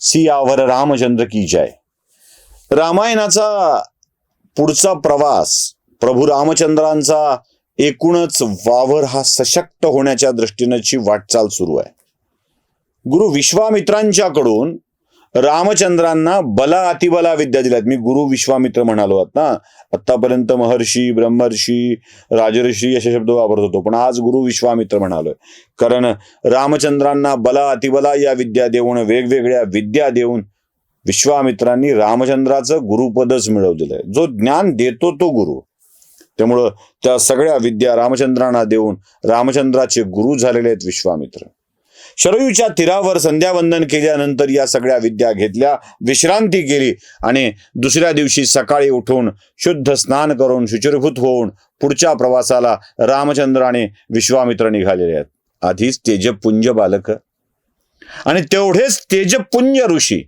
सियावर रामचंद्र की जय. रामायणाचा पुढचा प्रवास प्रभू रामचंद्रांचा एकूणच वावर हा सशक्त होण्याच्या दृष्टीनेची वाटचाल सुरू आहे. गुरु विश्वामित्रांच्याकडून रामचंद्रांना बला अतिबला विद्या दिल्यात. मी गुरु विश्वामित्र म्हणालो आहात ना. आतापर्यंत महर्षी ब्रह्मर्षी राजर्षी असे शब्द वापरत होतो. पण आज गुरु विश्वामित्र म्हणालोय. कारण रामचंद्रांना बला अतिबला या विद्या देऊन वेगवेगळ्या विद्या देऊन विश्वामित्रांनी रामचंद्राचं गुरुपदच मिळवलेलं जो ज्ञान देतो तो गुरु. त्यामुळं त्या सगळ्या विद्या रामचंद्रांना देऊन रामचंद्राचे गुरु झालेले आहेत विश्वामित्र. शरयूच्या तीरावर संध्यावंदन केल्यानंतर या सगळ्या विद्या घेतल्या विश्रांती केली आणि दुसऱ्या दिवशी सकाळी उठून शुद्ध स्नान करून शुचिरभूत होऊन पुढच्या प्रवासाला रामचंद्र आणि विश्वामित्र निघालेले आहेत. आधीच तेजपुंज बालक. आणि तेवढेच तेजपुंज ऋषी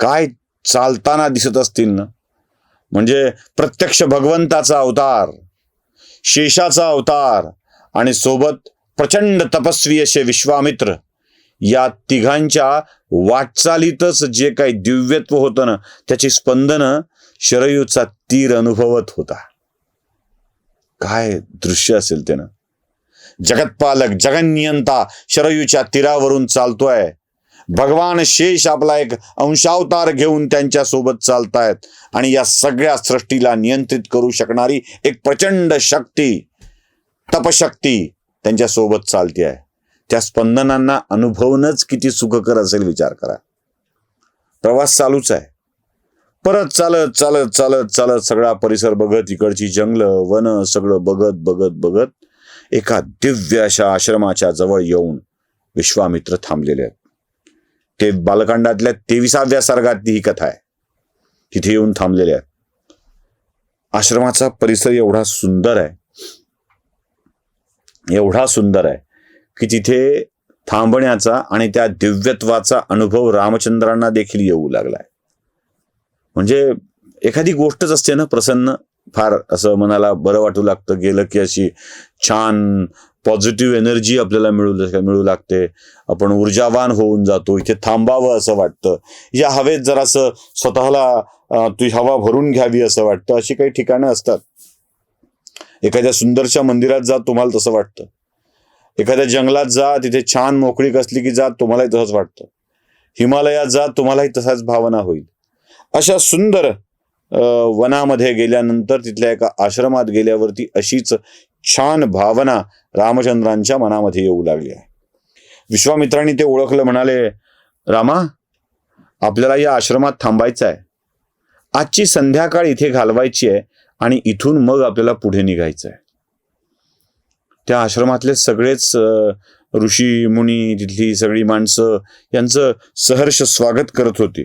काय चालताना दिसत असतील ना? म्हणजे प्रत्यक्ष भगवंताचा अवतार शेषाचा अवतार आणि सोबत प्रचंड तपस्वी असे विश्वामित्र या तिघांच्या वाटचालीतच जे काही दिव्यत्व होतं ना त्याची स्पंदन शरयूचा तीर अनुभवत होता. काय दृश्य असेल त्यानं जगतपालक जगन्नियंता शरयूच्या तीरावरून चालतोय. भगवान शेष आपला एक अंशावतार घेऊन त्यांच्यासोबत चालतायत आणि या सगळ्या सृष्टीला नियंत्रित करू शकणारी एक प्रचंड शक्ती तपशक्ती त्यांच्यासोबत चालते आहे. त्या स्पंदनांना अनुभवणंच किती सुखकर असेल विचार करा. प्रवास चालूच आहे. परत चालत चालत चालत चालत सगळा परिसर बघत इकडची जंगलं वन सगळं बघत बघत बघत एका दिव्य अशा आश्रमाच्या जवळ येऊन विश्वामित्र थांबलेले आहेत. ते बालकांडातल्या तेविसाव्या सर्गातली ही कथा आहे. तिथे येऊन थांबलेले आहेत. आश्रमाचा परिसर एवढा सुंदर आहे. एवढा सुंदर आहे की तिथे थांबण्याचा आणि त्या दिव्यत्वाचा अनुभव रामचंद्रांना देखील येऊ लागलाय. म्हणजे एखादी गोष्टच असते ना प्रसन्न फार असं मनाला बरं वाटू लागतं गेलं की अशी छान पॉझिटिव्ह एनर्जी आपल्याला मिळू मिळू लागते. आपण ऊर्जावान होऊन जातो इथे थांबावं असं वाटतं. या हवेत जरासं स्वतःला तुझी ती हवा भरून घ्यावी असं वाटतं अशी काही ठिकाणं असतात. एखाद्या सुंदरच्या मंदिरात जा तुम्हाला तसं वाटतं. एखाद्या जंगलात जा तिथे छान मोकळीक असली की जा तुम्हालाही तसंच वाटतं. हिमालयात जा तुम्हालाही तसाच भावना होईल. अशा सुंदर वनामध्ये गेल्यानंतर तिथल्या एका आश्रमात गेल्यावरती अशीच छान भावना रामचंद्रांच्या मनामध्ये येऊ लागली आहे. विश्वामित्रांनी ते ओळखलं म्हणाले रामा आपल्याला या आश्रमात थांबायचं आहे. आजची संध्याकाळ इथे घालवायची आहे. आणि इथून मग आपल्याला पुढे निघायचं आहे त्या आश्रमातले सगळेच ऋषी मुनी तिथली सगळी माणसं यांचं सहर्ष स्वागत करत होती.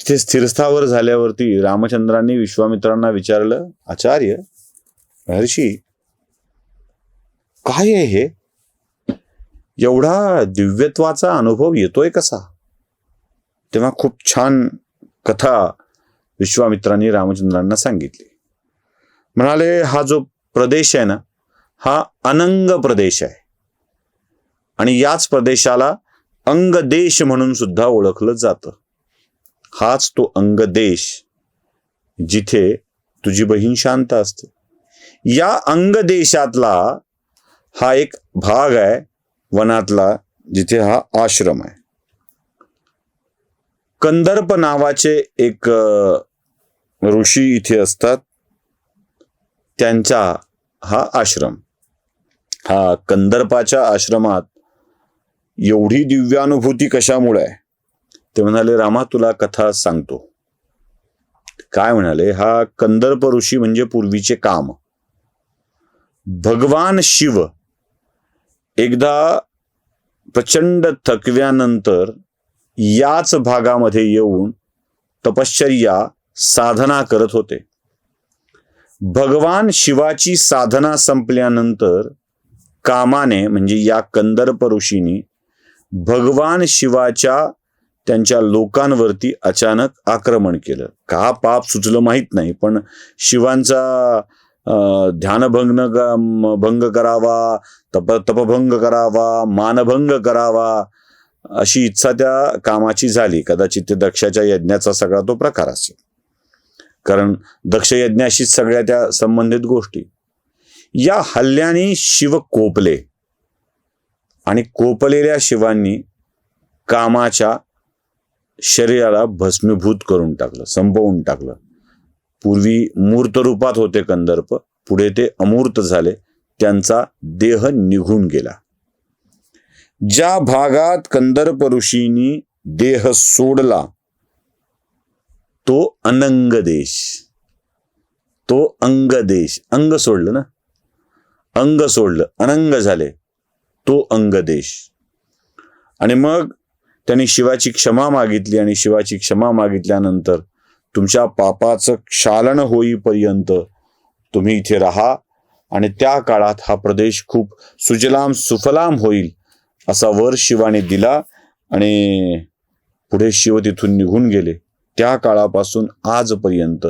तिथे स्थिरस्थावर झाल्यावरती रामचंद्रांनी विश्वामित्रांना विचारलं आचार्य महर्षी काय आहे हे? एवढा दिव्यत्वाचा अनुभव येतोय कसा? तेव्हा खूप छान कथा विश्वामित्रांनी रामचंद्रांना सांगितली. म्हणाले हा जो प्रदेश आहे ना हा अनंग प्रदेश आहे. आणि याच प्रदेशाला अंगदेश म्हणून सुद्धा ओळखलं जातं. हाच तो अंगदेश जिथे तुझी बहीण शांत असते. या अंगदेशातला हा एक भाग आहे वनातला जिथे हा आश्रम आहे. कंदर्प नावाचे एक ऋषी इथे असतात. त्यांचा हा आश्रम. हा कंदर्पाच्या आश्रमात एवढी दिव्यानुभूती कशामुळे आहे? ते म्हणाले रामा तुला कथा सांगतो. काय म्हणाले? हा कंदर्प ऋषी म्हणजे पूर्वीचे काम. भगवान शिव एकदा प्रचंड थकव्यानंतर याच भागामध्ये येऊन तपश्चर्या साधना करत होते. भगवान शिवाची साधना संपल्यानंतर कामाने म्हणजे या कंदर्प ऋषींनी भगवान शिवाच्या त्यांच्या लोकांवरती अचानक आक्रमण केलं. का पाप सुचलं माहीत नाही पण शिवांचा ध्यानभंग भंग करावा तप तपभंग करावा मानभंग करावा अशी इच्छा त्या कामाची झाली. कदाचित ते दक्षाच्या यज्ञाचा सगळा तो प्रकार असेल. कारण दक्षयज्ञाशी सगळ्या त्या संबंधित गोष्टी. या हल्ल्याने शिव कोपले. आणि कोपलेल्या शिवांनी कामाच्या शरीराला भस्मीभूत करून टाकलं संपवून टाकलं. पूर्वी मूर्त रूपात होते कंदर्प पुढे ते अमूर्त झाले त्यांचा देह निघून गेला. ज्या भागात कंदर्प ऋषींनी देह सोडला तो अनंग देश तो अंग देश अंग सोडलं ना? अंग सोडलं. अनंग झाले. तो अंग देश आणि मग त्यांनी शिवाची क्षमा मागितली आणि शिवाची क्षमा मागितल्यानंतर तुमच्या पापाचं क्षालन होईपर्यंत तुम्ही इथे राहा आणि त्या काळात हा प्रदेश खूप सुजलाम सुफलाम होईल असा वर शिवाने दिला आणि पुढे शिव तिथून निघून गेले. त्या काळापासून आजपर्यंत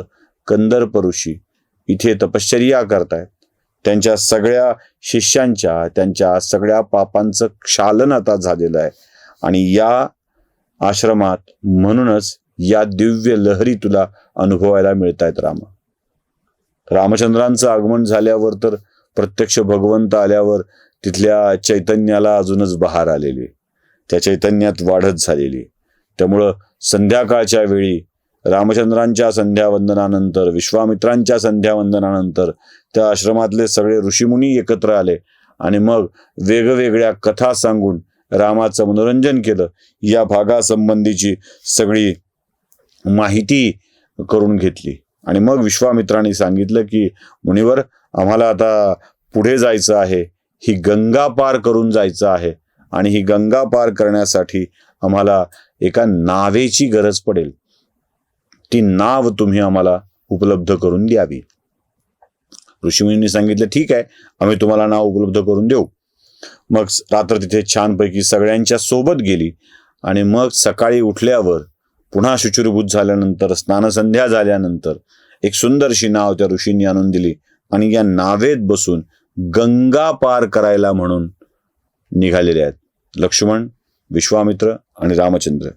कंदर्प ऋषी इथे तपश्चर्या करतायत. त्यांच्या सगळ्या शिष्यांच्या त्यांच्या सगळ्या पापांचं क्षालन आता झालेलं आहे. आणि या आश्रमात म्हणूनच या दिव्य लहरी तुला अनुभवायला मिळत आहेत राम. रामचंद्रांचं आगमन झाल्यावर तर प्रत्यक्ष भगवंत आल्यावर तिथल्या चैतन्याला अजूनच बहार आलेली त्या चैतन्यात वाढत झालेली त्यामुळं संध्याकाळच्या वेळी रामचंद्रांच्या संध्यावंदनानंतर विश्वामित्रांच्या संध्यावंदनानंतर त्या आश्रमातले सगळे ऋषीमुनी एकत्र आले आणि मग वेगवेगळ्या कथा सांगून रामाचं मनोरंजन केलं. या भागासंबंधीची सगळी माहिती करून घेतली. आणि मग विश्वामित्रांनी सांगितलं की मुनिवर आम्हाला आता पुढे जायचं आहे. ही गंगा पार करून जायचं आहे आणि ही गंगा पार करण्यासाठी आम्हाला एका नावेची गरज पडेल. ती नाव तुम्ही आम्हाला उपलब्ध करून द्यावी. ऋषीमुनींनी सांगितलं ठीक आहे आम्ही तुम्हाला नाव उपलब्ध करून देऊ. मग रात्र तिथे छानपैकी सगळ्यांच्या सोबत गेली आणि मग सकाळी उठल्यावर पुन्हा शुचिरभूत झाल्यानंतर स्नानसंध्या झाल्यानंतर एक सुंदरशी नाव त्या ऋषींनी आणून दिली आणि या नावेत बसून गंगा पार करायला म्हणून निघालेले आहेत. लक्ष्मण विश्वामित्र आणि रामचंद्र.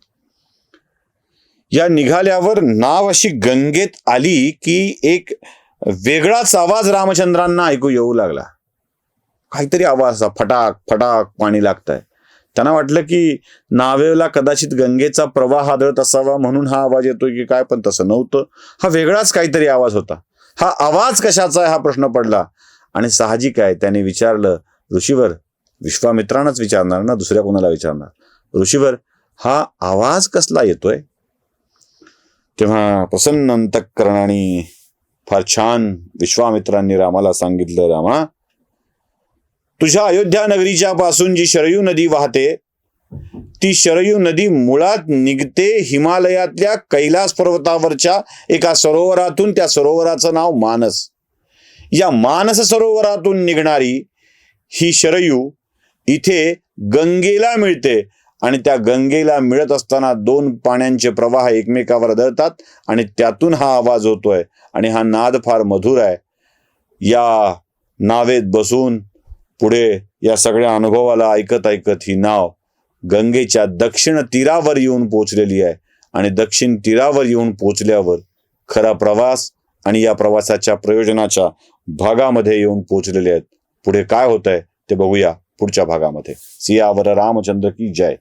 या निघाल्यावर नाव अशी गंगेत आली की एक वेगळाच आवाज रामचंद्रांना ऐकू येऊ लागला. काहीतरी आवाज असा फटाक फटाक पाणी लागतंय. त्यांना वाटलं की नावेला कदाचित गंगेचा प्रवाह आदळत असावा म्हणून हा आवाज येतोय की काय पण तसं नव्हतं. हा वेगळाच काहीतरी आवाज होता. हा आवाज कशाचा आहे हा प्रश्न पडला. आणि साहजिक आहे त्याने विचारलं ऋषीवर विश्वामित्रांनाच विचारणार ना? दुसऱ्या कोणाला विचारणार? ऋषीवर हा आवाज कसला येतोय? तेव्हा प्रसन्न अंतकरणाने फार छान विश्वामित्रांनी रामाला सांगितलं रामा तुझ्या अयोध्या नगरीच्या पासून जी शरयू नदी वाहते ती शरयू नदी मुळात निघते हिमालयातल्या कैलास पर्वतावरच्या एका सरोवरातून त्या सरोवराचं नाव मानस. या मानस सरोवरातून निघणारी ही शरयू इथे गंगेला मिळते. आणि त्या गंगेला मिळत असताना दोन पाण्यांचे प्रवाह एकमेकावर आदळतात आणि त्यातून हा आवाज होतोय. आणि हा नाद फार मधुर आहे. या नावेत बसून पुढे या सगळ्या अनुभवाला ऐकत ऐकत ही नाव गंगेच्या दक्षिण तीरावर येऊन पोचलेली आहे. आणि दक्षिण तीरावर येऊन पोचल्यावर खरा प्रवास आणि या प्रवासाच्या प्रयोजनाच्या भागामध्ये येऊन पोचलेले आहेत. पुढे काय होत आहे ते बघूया पुढच्या भागामध्ये. सियावर रामचंद्र की जय.